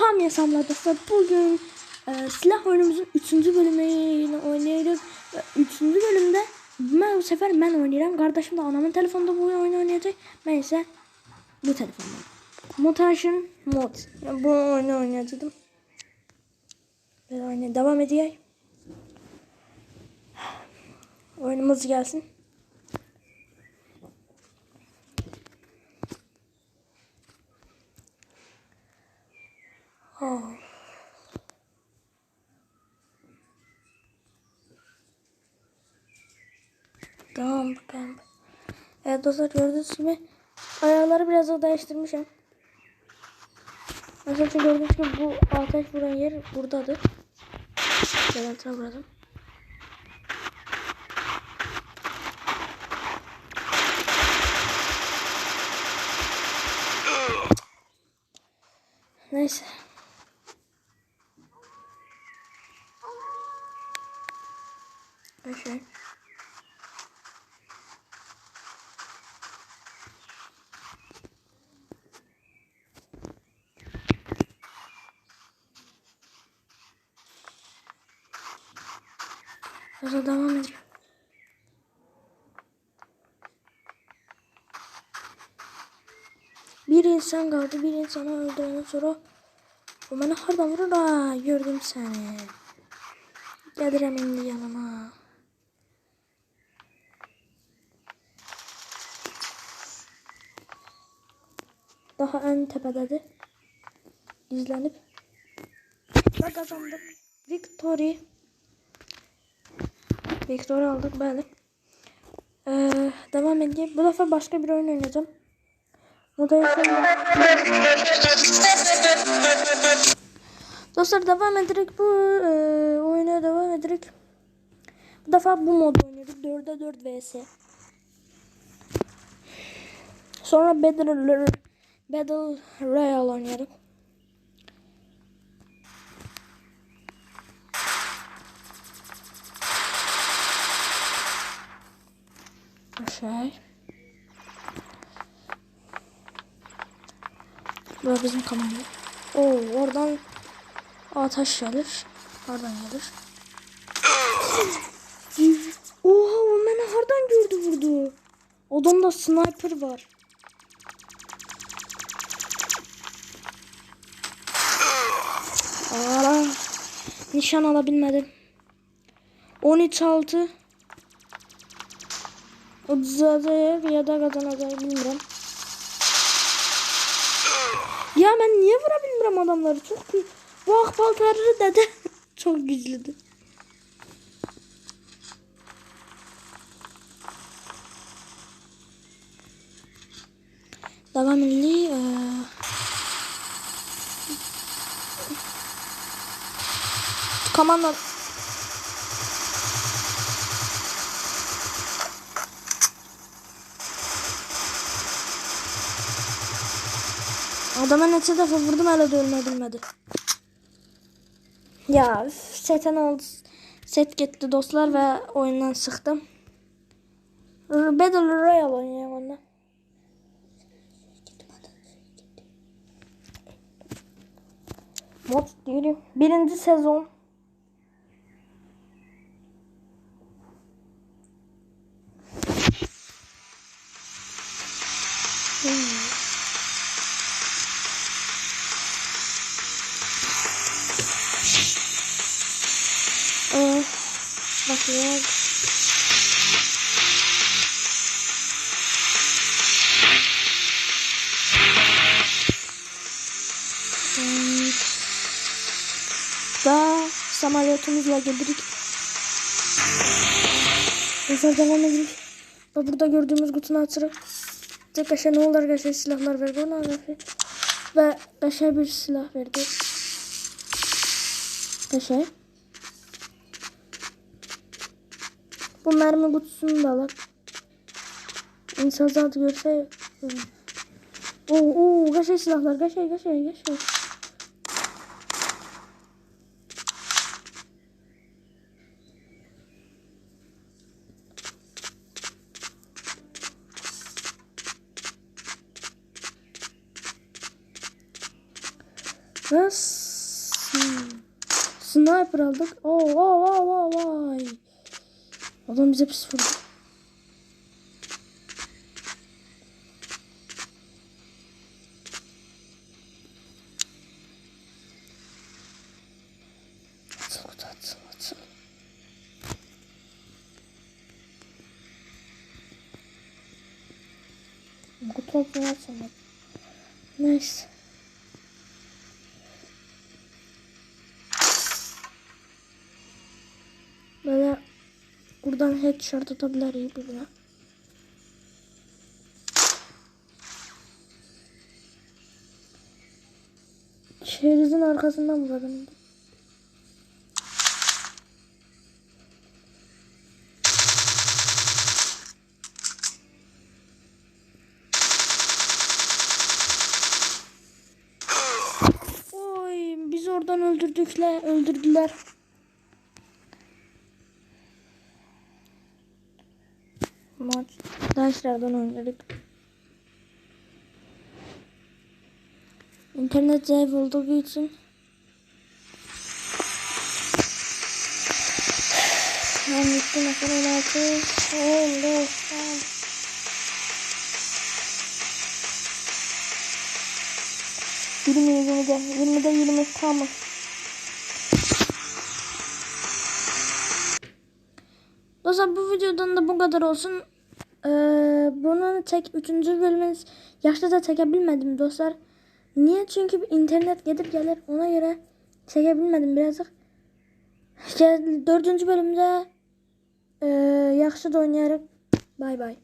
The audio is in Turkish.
Hamya Samla dostlar bugün e, silah oyunumuzun 3. bölümünü oynayacağız. 3. bölümde ben bu sefer ben oynayacağım. Kardeşim de anamın telefonunda bu oyunu oynayacak. Ben ise bu telefonda. Mutation mod. Yani bu oyunu oynayacaktım. Ben oynaya devam edeyim. Oyunumuz gelsin. Tamam bakalım. Evet dostlar gördüğünüz gibi ayarları biraz da değiştirmişim. Mesela gördüğünüz gibi bu ateş vuran yer buradadır. Belirtine vuralım. Neyse. Aşağı. Sonra devam edelim. Bir insan kaldı. Bir insanı öldürenden sonra o beni hardan vurur ha gördüm seni. Gelirəm indi yanına. Daha en tepededir. Gizlenip. Ve kazandık. Victory. Victory aldık bəli. Ee, devam edeyim. Bu defa başka bir oyun oynayacağım. Modern Dostlar devam ederek bu e, oyuna devam ederek bu defa bu mod oynuyoruz. 4'e 4 vs. Sonra Battle, Battle Royale oynuyorum. Şey. Bu bizim kamera. Oo oradan ateş gelir. Oradan gelir. Oha o beni hardan gördü vurdu. Adamda sniper var. Aa, nişan alabilmedim. 13 6 36 ya da kazanacağım bilmiyorum. Ya ben niye vurabilmiyorum adamları? Çok bu akbal terörü dede çok güçlüdü. Devam edelim. Ee... Komando. Adama neçə dəfə vurdum də ölmə bilmədi. Ya seten oldu. Set gitti dostlar ve oyundan sıktım. Battle Royale oynayacağım ondan. Mod değilim. Birinci sezon. Bakıyor. Hmm. Da samolyotumuzla geldik. Mesela devam edelim. Ve burada gördüğümüz kutunun açırı. Arkadaşlar ne olur arkadaşlar silahlar verdi ona arkadaşlar. Ve beşer bir silah verdi. Beşer. Bu mermi kutusunu da alak. İnsan zatı görse... Oo, oo, kaşay silahlar, kaşay, kaşay. Ve s- sniper aldık. Oo, oo, oo, oo, vay. Adam bize pis vurdu. Atıl kutu atıl atıl. Kutu atıl atıl. Neyse. Buradan headshot atabilir iyi birine. Şeridin arkasından vuralım. Oy biz oradan öldürdükler, öldürdüler. Maç derslerden oynadık. İnternet zayıf olduğu için Ben gittim mesela altı oldu. Yirmi yirmide, yirmide yirmi tamam. Dostlar bu videodan da bu kadar olsun. Ee, bunun tek üçüncü bölümünü yaşta da çekebilmedim dostlar. Niye? Çünkü internet gidip gelir ona göre çekebilmedim birazcık. Dördüncü bölümde e, yaxşı da oynayarıq. Bay bay.